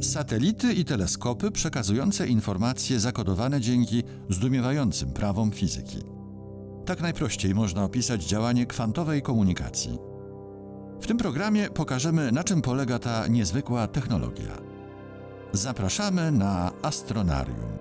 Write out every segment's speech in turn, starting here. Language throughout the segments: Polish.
Satelity i teleskopy przekazujące informacje zakodowane dzięki zdumiewającym prawom fizyki. Tak najprościej można opisać działanie kwantowej komunikacji. W tym programie pokażemy, na czym polega ta niezwykła technologia. Zapraszamy na Astronarium.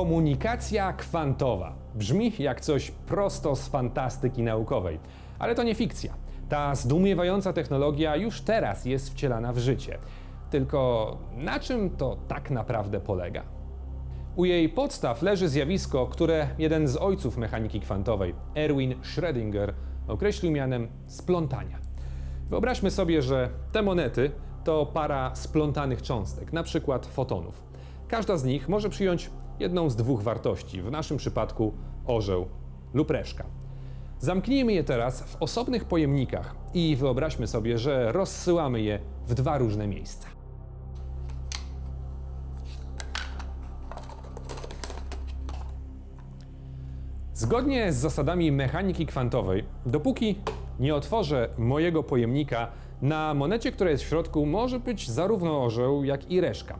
Komunikacja kwantowa. Brzmi jak coś prosto z fantastyki naukowej, ale to nie fikcja. Ta zdumiewająca technologia już teraz jest wcielana w życie. Tylko na czym to tak naprawdę polega? U jej podstaw leży zjawisko, które jeden z ojców mechaniki kwantowej, Erwin Schrödinger, określił mianem splątania. Wyobraźmy sobie, że te monety to para splątanych cząstek, na przykład fotonów. Każda z nich może przyjąć jedną z dwóch wartości, w naszym przypadku orzeł lub reszka. Zamknijmy je teraz w osobnych pojemnikach i wyobraźmy sobie, że rozsyłamy je w dwa różne miejsca. Zgodnie z zasadami mechaniki kwantowej, dopóki nie otworzę mojego pojemnika, na monecie, która jest w środku, może być zarówno orzeł, jak i reszka.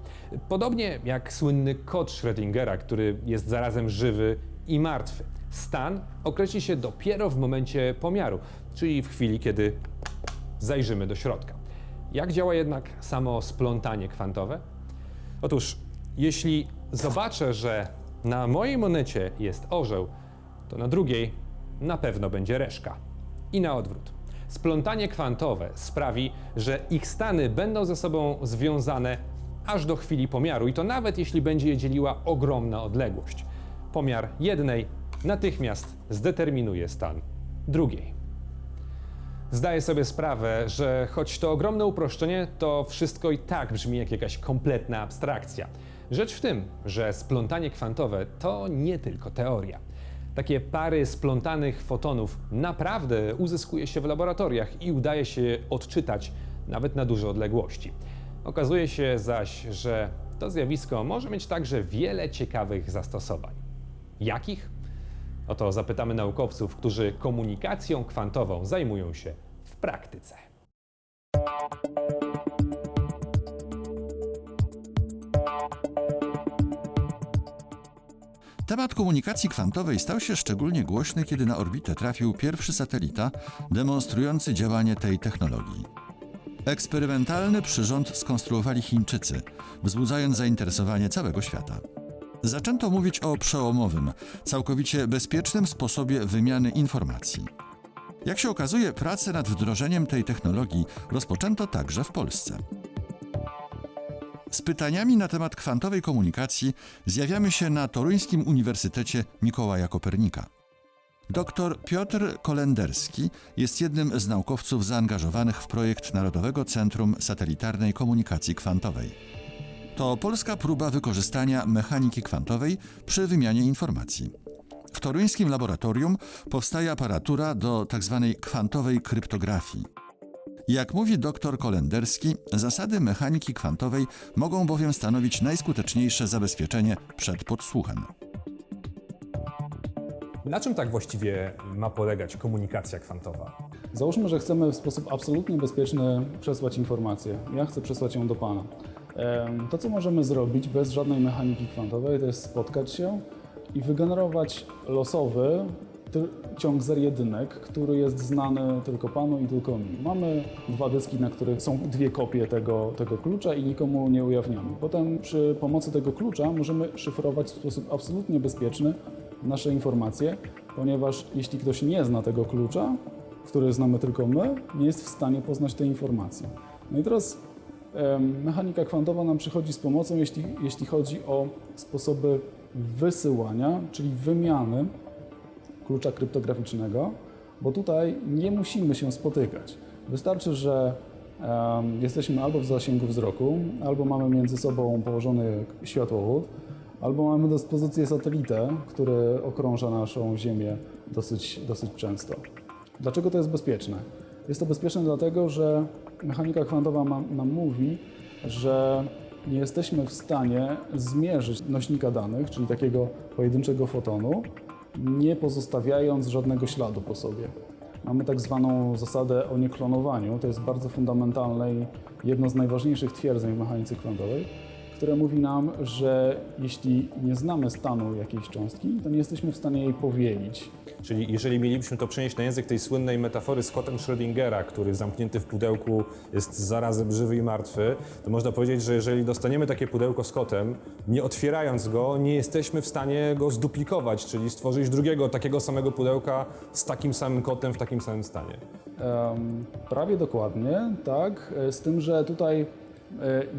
Podobnie jak słynny kod Schrödingera, który jest zarazem żywy i martwy. Stan określi się dopiero w momencie pomiaru, czyli w chwili, kiedy zajrzymy do środka. Jak działa jednak samo splątanie kwantowe? Otóż, jeśli zobaczę, że na mojej monecie jest orzeł, to na drugiej na pewno będzie reszka. I na odwrót. Splątanie kwantowe sprawi, że ich stany będą ze sobą związane aż do chwili pomiaru, i to nawet jeśli będzie je dzieliła ogromna odległość. Pomiar jednej natychmiast zdeterminuje stan drugiej. Zdaję sobie sprawę, że choć to ogromne uproszczenie, to wszystko i tak brzmi jak jakaś kompletna abstrakcja. Rzecz w tym, że splątanie kwantowe to nie tylko teoria. Takie pary splątanych fotonów naprawdę uzyskuje się w laboratoriach i udaje się odczytać nawet na duże odległości. Okazuje się zaś, że to zjawisko może mieć także wiele ciekawych zastosowań. Jakich? Oto zapytamy naukowców, którzy komunikacją kwantową zajmują się w praktyce. Temat komunikacji kwantowej stał się szczególnie głośny, kiedy na orbitę trafił pierwszy satelita demonstrujący działanie tej technologii. Eksperymentalny przyrząd skonstruowali Chińczycy, wzbudzając zainteresowanie całego świata. Zaczęto mówić o przełomowym, całkowicie bezpiecznym sposobie wymiany informacji. Jak się okazuje, pracę nad wdrożeniem tej technologii rozpoczęto także w Polsce. Z pytaniami na temat kwantowej komunikacji zjawiamy się na Toruńskim Uniwersytecie Mikołaja Kopernika. Dr Piotr Kolenderski jest jednym z naukowców zaangażowanych w projekt Narodowego Centrum Satelitarnej Komunikacji Kwantowej. To polska próba wykorzystania mechaniki kwantowej przy wymianie informacji. W toruńskim laboratorium powstaje aparatura do tzw. kwantowej kryptografii. Jak mówi dr Kolenderski, zasady mechaniki kwantowej mogą bowiem stanowić najskuteczniejsze zabezpieczenie przed podsłuchem. Na czym tak właściwie ma polegać komunikacja kwantowa? Załóżmy, że chcemy w sposób absolutnie bezpieczny przesłać informację. Ja chcę przesłać ją do Pana. To, co możemy zrobić bez żadnej mechaniki kwantowej, to jest spotkać się i wygenerować losowy ciąg zer jedynek, który jest znany tylko Panu i tylko mi. Mamy dwa dyski, na których są dwie kopie tego, tego klucza i nikomu nie ujawniamy. Potem przy pomocy tego klucza możemy szyfrować w sposób absolutnie bezpieczny nasze informacje, ponieważ jeśli ktoś nie zna tego klucza, który znamy tylko my, nie jest w stanie poznać tej informacji. No i teraz mechanika kwantowa nam przychodzi z pomocą, jeśli, jeśli chodzi o sposoby wysyłania, czyli wymiany klucza kryptograficznego, bo tutaj nie musimy się spotykać. Wystarczy, że jesteśmy albo w zasięgu wzroku, albo mamy między sobą położony światłowód, albo mamy do dyspozycji satelitę, który okrąża naszą Ziemię dosyć, dosyć często. Dlaczego to jest bezpieczne? Jest to bezpieczne dlatego, że mechanika kwantowa nam mówi, że nie jesteśmy w stanie zmierzyć nośnika danych, czyli takiego pojedynczego fotonu, nie pozostawiając żadnego śladu po sobie. Mamy tak zwaną zasadę o nieklonowaniu. To jest bardzo fundamentalne i jedno z najważniejszych twierdzeń w mechanice kwantowej, które mówi nam, że jeśli nie znamy stanu jakiejś cząstki, to nie jesteśmy w stanie jej powielić. Czyli jeżeli mielibyśmy to przenieść na język tej słynnej metafory z kotem Schrödingera, który zamknięty w pudełku jest zarazem żywy i martwy, to można powiedzieć, że jeżeli dostaniemy takie pudełko z kotem, nie otwierając go, nie jesteśmy w stanie go zduplikować, czyli stworzyć drugiego takiego samego pudełka z takim samym kotem w takim samym stanie. Em, prawie dokładnie, tak. e, Z tym, że tutaj,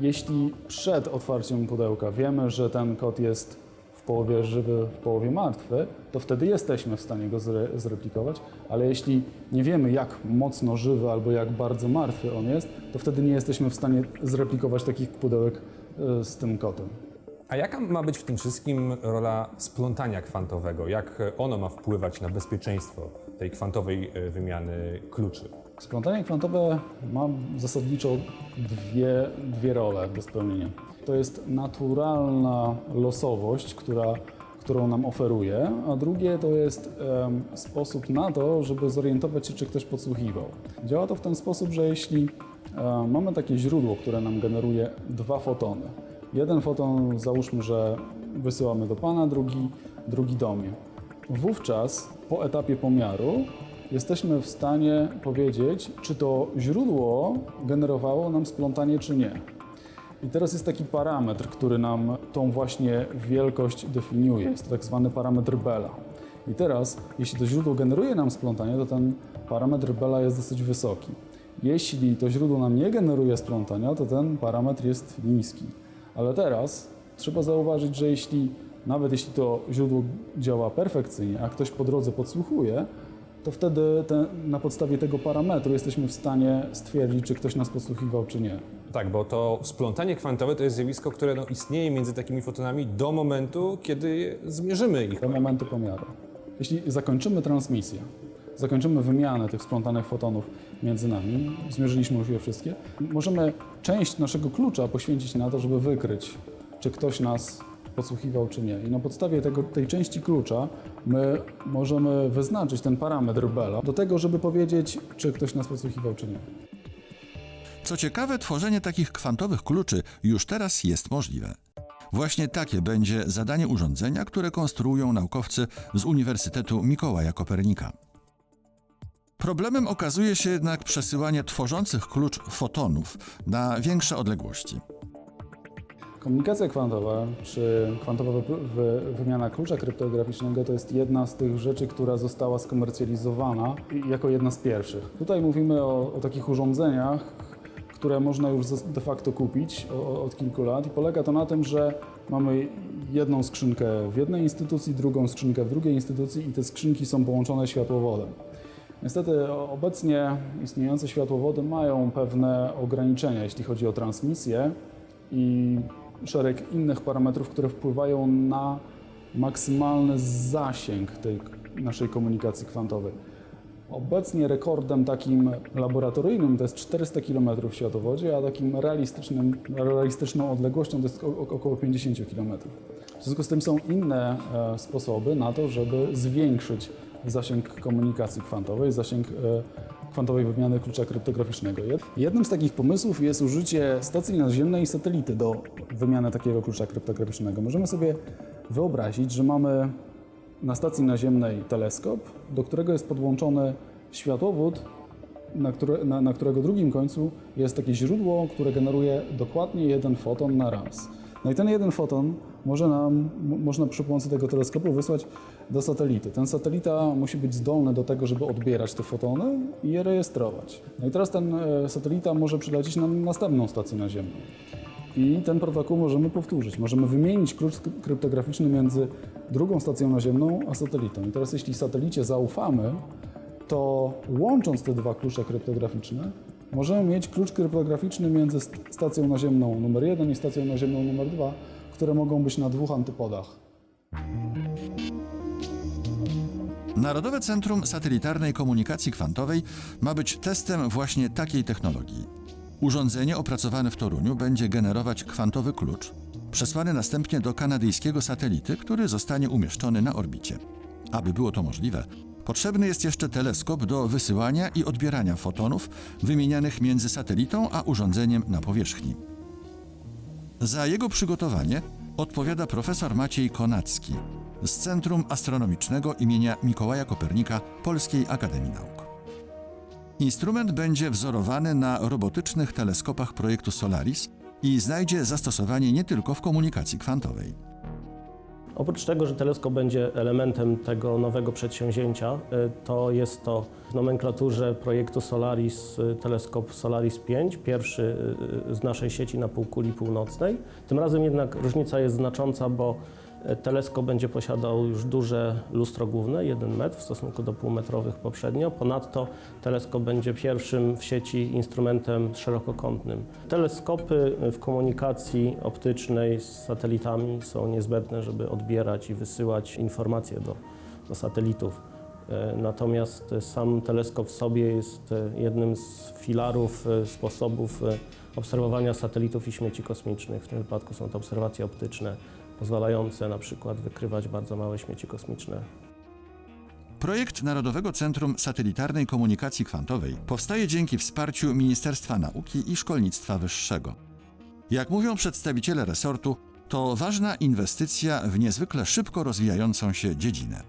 jeśli przed otwarciem pudełka wiemy, że ten kot jest w połowie żywy, w połowie martwy, to wtedy jesteśmy w stanie go zre zreplikować, ale jeśli nie wiemy, jak mocno żywy albo jak bardzo martwy on jest, to wtedy nie jesteśmy w stanie zreplikować takich pudełek e, z tym kotem. A jaka ma być w tym wszystkim rola splątania kwantowego? Jak ono ma wpływać na bezpieczeństwo tej kwantowej e, wymiany kluczy? Splątanie kwantowe ma zasadniczo dwie, dwie role do spełnienia. To jest naturalna losowość, która, którą nam oferuje, a drugie to jest em, sposób na to, żeby zorientować się, czy ktoś podsłuchiwał. Działa to w ten sposób, że jeśli em, mamy takie źródło, które nam generuje dwa fotony, jeden foton załóżmy, że wysyłamy do Pana, drugi, drugi do mnie. Wówczas po etapie pomiaru jesteśmy w stanie powiedzieć, czy to źródło generowało nam splątanie, czy nie. I teraz jest taki parametr, który nam tą właśnie wielkość definiuje. Jest to tak zwany parametr Bella. I teraz, jeśli to źródło generuje nam splątanie, to ten parametr Bella jest dosyć wysoki. Jeśli to źródło nam nie generuje splątania, to ten parametr jest niski. Ale teraz trzeba zauważyć, że jeśli nawet jeśli to źródło działa perfekcyjnie, a ktoś po drodze podsłuchuje, to wtedy te, na podstawie tego parametru jesteśmy w stanie stwierdzić, czy ktoś nas podsłuchiwał, czy nie. Tak, bo to splątanie kwantowe to jest zjawisko, które no, istnieje między takimi fotonami do momentu, kiedy zmierzymy ich. do momentu pomiaru. Jeśli zakończymy transmisję, zakończymy wymianę tych splątanych fotonów między nami, zmierzyliśmy już je wszystkie, możemy część naszego klucza poświęcić na to, żeby wykryć, czy ktoś nas podsłuchiwał, czy nie. I na podstawie tego, tej części klucza my możemy wyznaczyć ten parametr Bella do tego, żeby powiedzieć, czy ktoś nas podsłuchiwał, czy nie. Co ciekawe, tworzenie takich kwantowych kluczy już teraz jest możliwe. Właśnie takie będzie zadanie urządzenia, które konstruują naukowcy z Uniwersytetu Mikołaja Kopernika. Problemem okazuje się jednak przesyłanie tworzących klucz fotonów na większe odległości. Komunikacja kwantowa, czy kwantowa wy, wy, wymiana klucza kryptograficznego to jest jedna z tych rzeczy, która została skomercjalizowana jako jedna z pierwszych. Tutaj mówimy o, o takich urządzeniach, które można już de facto kupić od kilku lat i polega to na tym, że mamy jedną skrzynkę w jednej instytucji, drugą skrzynkę w drugiej instytucji i te skrzynki są połączone światłowodem. Niestety obecnie istniejące światłowody mają pewne ograniczenia, jeśli chodzi o transmisję i szereg innych parametrów, które wpływają na maksymalny zasięg tej naszej komunikacji kwantowej. Obecnie rekordem takim laboratoryjnym to jest 400 km w światłowodzie, a takim realistycznym, realistyczną odległością to jest około 50 km. W związku z tym są inne e, sposoby na to, żeby zwiększyć zasięg komunikacji kwantowej, zasięg e, kwantowej wymiany klucza kryptograficznego. Jed- Jednym z takich pomysłów jest użycie stacji naziemnej i satelity do wymiany takiego klucza kryptograficznego. Możemy sobie wyobrazić, że mamy na stacji naziemnej teleskop, do którego jest podłączony światłowód, na, które, na, na którego drugim końcu jest takie źródło, które generuje dokładnie jeden foton na raz. No i ten jeden foton może nam, można przy pomocy tego teleskopu wysłać do satelity. Ten satelita musi być zdolny do tego, żeby odbierać te fotony i je rejestrować. No i teraz ten e, satelita może przylecieć na następną stację naziemną. I ten protokół możemy powtórzyć. Możemy wymienić klucz kryptograficzny między drugą stacją naziemną a satelitą. I teraz jeśli satelicie zaufamy, to łącząc te dwa klucze kryptograficzne, możemy mieć klucz kryptograficzny między st- stacją naziemną numer 1 i stacją naziemną numer 2, które mogą być na dwóch antypodach. Narodowe Centrum Satelitarnej Komunikacji Kwantowej ma być testem właśnie takiej technologii. Urządzenie opracowane w Toruniu będzie generować kwantowy klucz, przesłany następnie do kanadyjskiego satelity, który zostanie umieszczony na orbicie. Aby było to możliwe, potrzebny jest jeszcze teleskop do wysyłania i odbierania fotonów wymienianych między satelitą a urządzeniem na powierzchni. Za jego przygotowanie odpowiada profesor Maciej Konacki z Centrum Astronomicznego imienia Mikołaja Kopernika Polskiej Akademii Nauk. Instrument będzie wzorowany na robotycznych teleskopach projektu Solaris i znajdzie zastosowanie nie tylko w komunikacji kwantowej. Oprócz tego, że teleskop będzie elementem tego nowego przedsięwzięcia, y, to jest to w nomenklaturze projektu Solaris y, teleskop Solaris 5, pierwszy y, z naszej sieci na półkuli północnej. Tym razem jednak różnica jest znacząca, bo teleskop będzie posiadał już duże lustro główne, 1 metr w stosunku do półmetrowych poprzednio. Ponadto teleskop będzie pierwszym w sieci instrumentem szerokokątnym. Teleskopy w komunikacji optycznej z satelitami są niezbędne, żeby odbierać i wysyłać informacje do, do satelitów. E, Natomiast sam teleskop w sobie jest e, jednym z filarów e, sposobów obserwowania satelitów i śmieci kosmicznych. W tym wypadku są to obserwacje optyczne, pozwalające na przykład wykrywać bardzo małe śmieci kosmiczne Projekt Narodowego Centrum Satelitarnej Komunikacji Kwantowej powstaje dzięki wsparciu Ministerstwa Nauki i Szkolnictwa Wyższego. Jak mówią przedstawiciele resortu, to ważna inwestycja w niezwykle szybko rozwijającą się dziedzinę.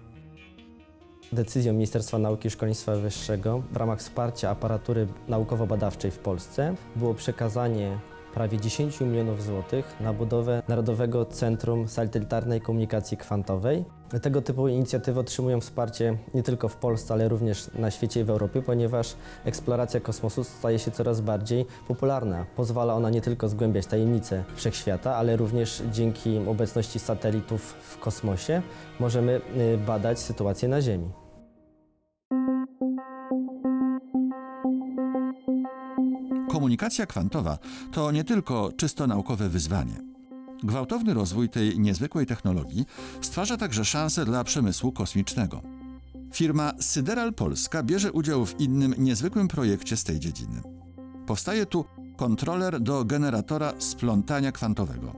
Decyzją Ministerstwa Nauki i Szkolnictwa Wyższego w ramach wsparcia aparatury naukowo-badawczej w Polsce było przekazanie prawie 10 milionów złotych na budowę Narodowego Centrum Satelitarnej Komunikacji Kwantowej. Tego typu inicjatywy otrzymują wsparcie nie tylko w Polsce, ale również na świecie i w Europie, ponieważ eksploracja kosmosu staje się coraz bardziej popularna. Pozwala ona nie tylko zgłębiać tajemnice wszechświata, ale również dzięki obecności satelitów w kosmosie możemy y, badać sytuację na Ziemi. Komunikacja kwantowa to nie tylko czysto naukowe wyzwanie. Gwałtowny rozwój tej niezwykłej technologii stwarza także szanse dla przemysłu kosmicznego. Firma Syderal Polska bierze udział w innym niezwykłym projekcie z tej dziedziny. Powstaje tu kontroler do generatora splątania kwantowego.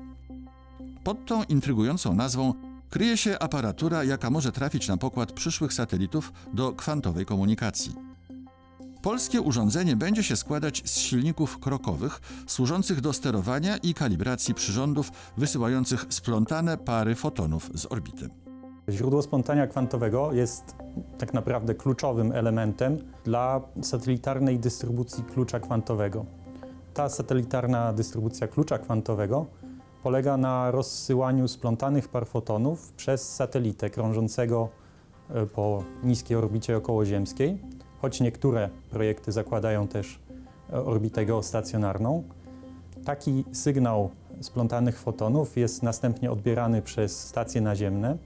Pod tą intrygującą nazwą kryje się aparatura, jaka może trafić na pokład przyszłych satelitów do kwantowej komunikacji. Polskie urządzenie będzie się składać z silników krokowych służących do sterowania i kalibracji przyrządów wysyłających splątane pary fotonów z orbity. Źródło spontania kwantowego jest tak naprawdę kluczowym elementem dla satelitarnej dystrybucji klucza kwantowego. Ta satelitarna dystrybucja klucza kwantowego polega na rozsyłaniu splątanych par fotonów przez satelitę krążącego e, po niskiej orbicie okołoziemskiej, choć niektóre projekty zakładają też e, orbitę geostacjonarną. Taki sygnał splątanych fotonów jest następnie odbierany przez stacje naziemne,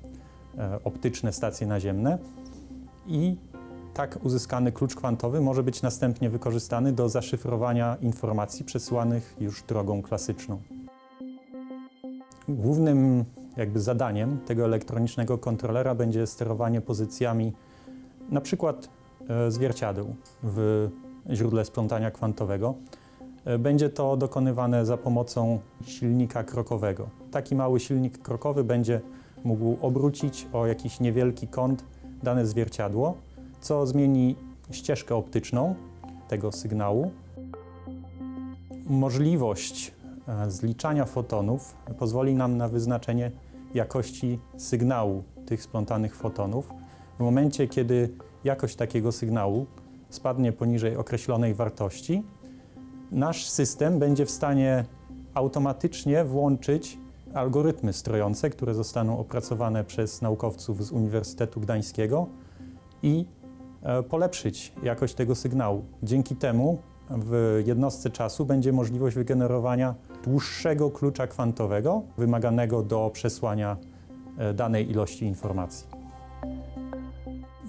e, optyczne stacje naziemne i tak uzyskany klucz kwantowy może być następnie wykorzystany do zaszyfrowania informacji przesyłanych już drogą klasyczną. Głównym jakby zadaniem tego elektronicznego kontrolera będzie sterowanie pozycjami na przykład zwierciadeł w źródle splątania kwantowego. E, Będzie to dokonywane za pomocą silnika krokowego. Taki mały silnik krokowy będzie mógł obrócić o jakiś niewielki kąt dane zwierciadło, co zmieni ścieżkę optyczną tego sygnału. Możliwość e, zliczania fotonów pozwoli nam na wyznaczenie jakości sygnału tych splątanych fotonów. W momencie, kiedy jakość takiego sygnału spadnie poniżej określonej wartości, nasz system będzie w stanie automatycznie włączyć algorytmy strojące, które zostaną opracowane przez naukowców z Uniwersytetu Gdańskiego i e, polepszyć jakość tego sygnału. Dzięki temu w jednostce czasu będzie możliwość wygenerowania dłuższego klucza kwantowego wymaganego do przesłania e, danej ilości informacji.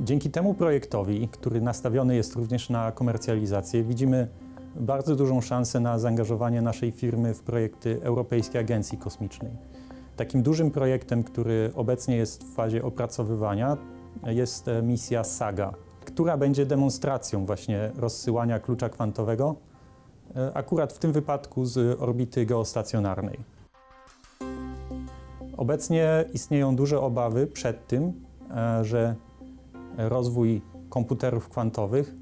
Dzięki temu projektowi, który nastawiony jest również na komercjalizację, widzimy bardzo dużą szansę na zaangażowanie naszej firmy w projekty Europejskiej Agencji Kosmicznej. Takim dużym projektem, który obecnie jest w fazie opracowywania, jest e, misja SAGA, która będzie demonstracją właśnie rozsyłania klucza kwantowego, e, akurat w tym wypadku z orbity geostacjonarnej. Obecnie istnieją duże obawy przed tym, e, że rozwój komputerów kwantowych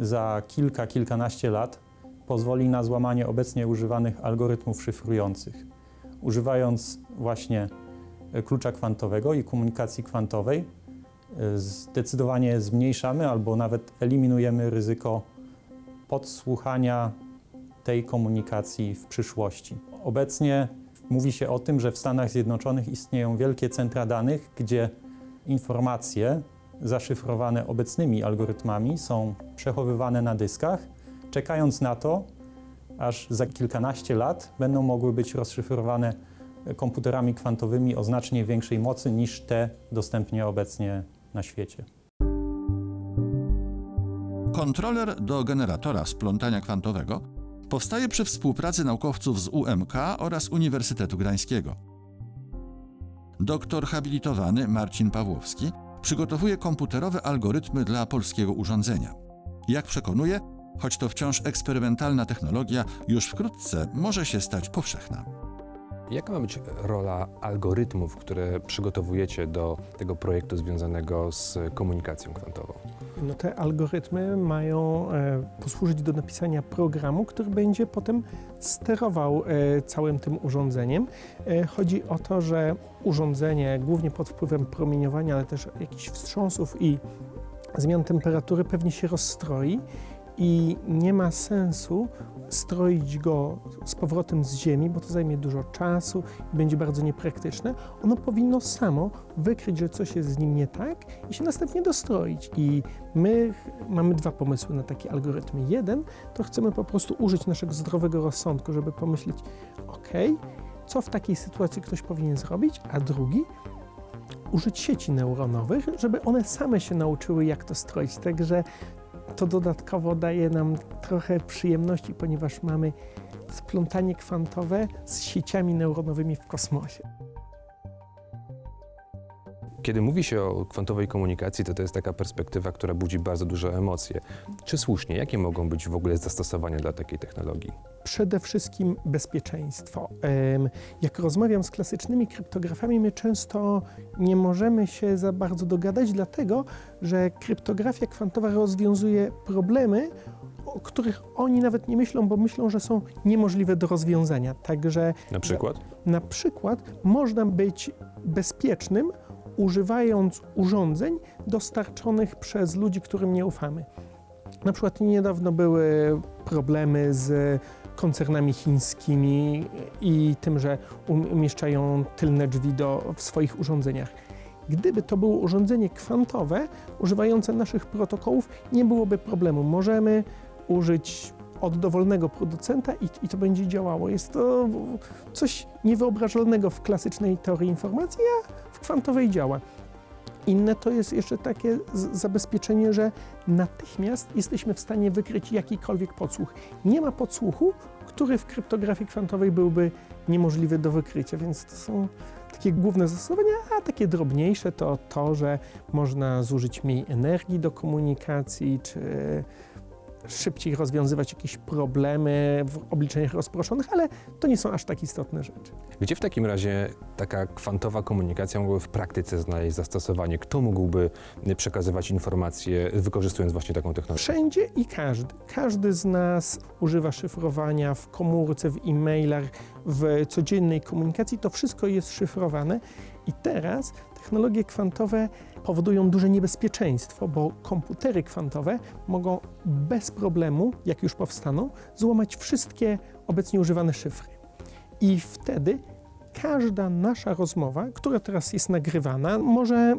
za kilka, kilkanaście lat pozwoli na złamanie obecnie używanych algorytmów szyfrujących. Używając właśnie e, klucza kwantowego i komunikacji kwantowej, e, zdecydowanie zmniejszamy albo nawet eliminujemy ryzyko podsłuchania tej komunikacji w przyszłości. Obecnie mówi się o tym, że w Stanach Zjednoczonych istnieją wielkie centra danych, gdzie informacje zaszyfrowane obecnymi algorytmami są przechowywane na dyskach, czekając na to, aż za kilkanaście lat będą mogły być rozszyfrowane komputerami kwantowymi o znacznie większej mocy niż te dostępnie obecnie na świecie. Kontroler do generatora splątania kwantowego powstaje przy współpracy naukowców z UMK oraz Uniwersytetu Gdańskiego. Doktor habilitowany Marcin Pawłowski przygotowuje komputerowe algorytmy dla polskiego urządzenia. Jak przekonuje, choć to wciąż eksperymentalna technologia, już wkrótce może się stać powszechna. Jaka ma być rola algorytmów, które przygotowujecie do tego projektu związanego z komunikacją kwantową? No te algorytmy mają e, posłużyć do napisania programu, który będzie potem sterował e, całym tym urządzeniem. E, chodzi o to, że urządzenie, głównie pod wpływem promieniowania, ale też jakichś wstrząsów i zmian temperatury, pewnie się rozstroi i nie ma sensu stroić go z powrotem z ziemi, bo to zajmie dużo czasu i będzie bardzo niepraktyczne. Ono powinno samo wykryć, że coś jest z nim nie tak i się następnie dostroić. I my mamy dwa pomysły na takie algorytmy. Jeden to chcemy po prostu użyć naszego zdrowego rozsądku, żeby pomyśleć, ok, co w takiej sytuacji ktoś powinien zrobić, a drugi użyć sieci neuronowych, żeby one same się nauczyły, jak to stroić. Także to dodatkowo daje nam trochę przyjemności, ponieważ mamy splątanie kwantowe z sieciami neuronowymi w kosmosie. Kiedy mówi się o kwantowej komunikacji, to to jest taka perspektywa, która budzi bardzo duże emocje. Czy słusznie? Jakie mogą być w ogóle zastosowania dla takiej technologii? Przede wszystkim bezpieczeństwo. Jak rozmawiam z klasycznymi kryptografami, my często nie możemy się za bardzo dogadać, dlatego że kryptografia kwantowa rozwiązuje problemy, o których oni nawet nie myślą, bo myślą, że są niemożliwe do rozwiązania. Także Na przykład? na przykład można być bezpiecznym, używając urządzeń dostarczonych przez ludzi, którym nie ufamy. Na przykład niedawno były problemy z koncernami chińskimi i tym, że um- umieszczają tylne drzwi do, w swoich urządzeniach. Gdyby to było urządzenie kwantowe, używające naszych protokołów, nie byłoby problemu. Możemy użyć od dowolnego producenta i, i to będzie działało. Jest to coś niewyobrażalnego w klasycznej teorii informacji, a kwantowej działa. Inne to jest jeszcze takie zabezpieczenie, że natychmiast jesteśmy w stanie wykryć jakikolwiek podsłuch. Nie ma podsłuchu, który w kryptografii kwantowej byłby niemożliwy do wykrycia, więc to są takie główne zastosowania, a takie drobniejsze to to, że można zużyć mniej energii do komunikacji, czy szybciej rozwiązywać jakieś problemy w obliczeniach rozproszonych, ale to nie są aż tak istotne rzeczy. Gdzie w takim razie taka kwantowa komunikacja mogłaby w praktyce znaleźć zastosowanie? Kto mógłby przekazywać informacje, wykorzystując właśnie taką technologię? Wszędzie i każdy. Każdy z nas używa szyfrowania w komórce, w e-mailach, w codziennej komunikacji. To wszystko jest szyfrowane i teraz technologie kwantowe powodują duże niebezpieczeństwo, bo komputery kwantowe mogą bez problemu, jak już powstaną, złamać wszystkie obecnie używane szyfry. I wtedy każda nasza rozmowa, która teraz jest nagrywana, może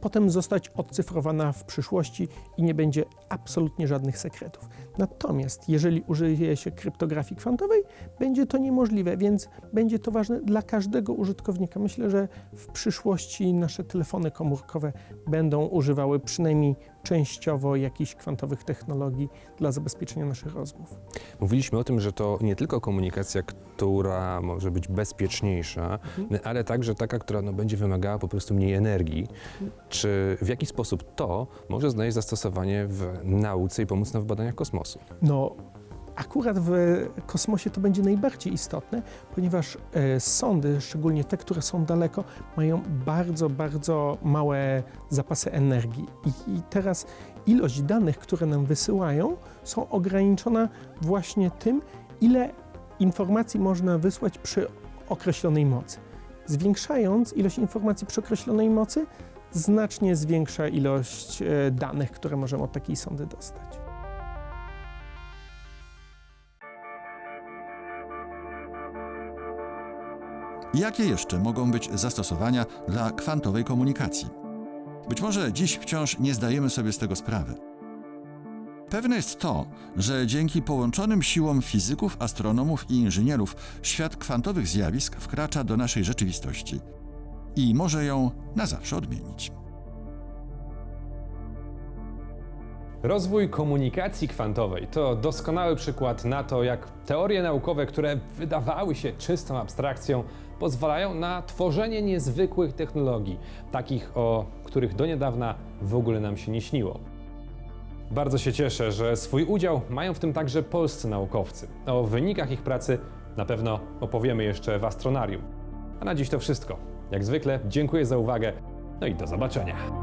potem zostać odcyfrowana w przyszłości i nie będzie absolutnie żadnych sekretów. Natomiast jeżeli użyje się kryptografii kwantowej, będzie to niemożliwe, więc będzie to ważne dla każdego użytkownika. Myślę, że w przyszłości nasze telefony komórkowe będą używały przynajmniej częściowo jakichś kwantowych technologii dla zabezpieczenia naszych rozmów. Mówiliśmy o tym, że to nie tylko komunikacja, która może być bezpieczniejsza, ale także taka, która no, będzie wymagała po prostu mniej energii. Czy w jaki sposób to może znaleźć zastosowanie w nauce i pomóc nam w badaniach kosmosu? No, akurat w kosmosie to będzie najbardziej istotne, ponieważ e, sondy, szczególnie te, które są daleko, mają bardzo, bardzo małe zapasy energii. I, teraz ilość danych, które nam wysyłają, są ograniczona właśnie tym, ile informacji można wysłać przy określonej mocy. Zwiększając ilość informacji przy określonej mocy, znacznie zwiększa ilość e, danych, które możemy od takiej sondy dostać. Jakie jeszcze mogą być zastosowania dla kwantowej komunikacji? Być może dziś wciąż nie zdajemy sobie z tego sprawy. Pewne jest to, że dzięki połączonym siłom fizyków, astronomów i inżynierów świat kwantowych zjawisk wkracza do naszej rzeczywistości i może ją na zawsze odmienić. Rozwój komunikacji kwantowej to doskonały przykład na to, jak teorie naukowe, które wydawały się czystą abstrakcją, pozwalają na tworzenie niezwykłych technologii, takich o których do niedawna w ogóle nam się nie śniło. Bardzo się cieszę, że swój udział mają w tym także polscy naukowcy. O wynikach ich pracy na pewno opowiemy jeszcze w Astronarium. A na dziś to wszystko. Jak zwykle dziękuję za uwagę, no i do zobaczenia.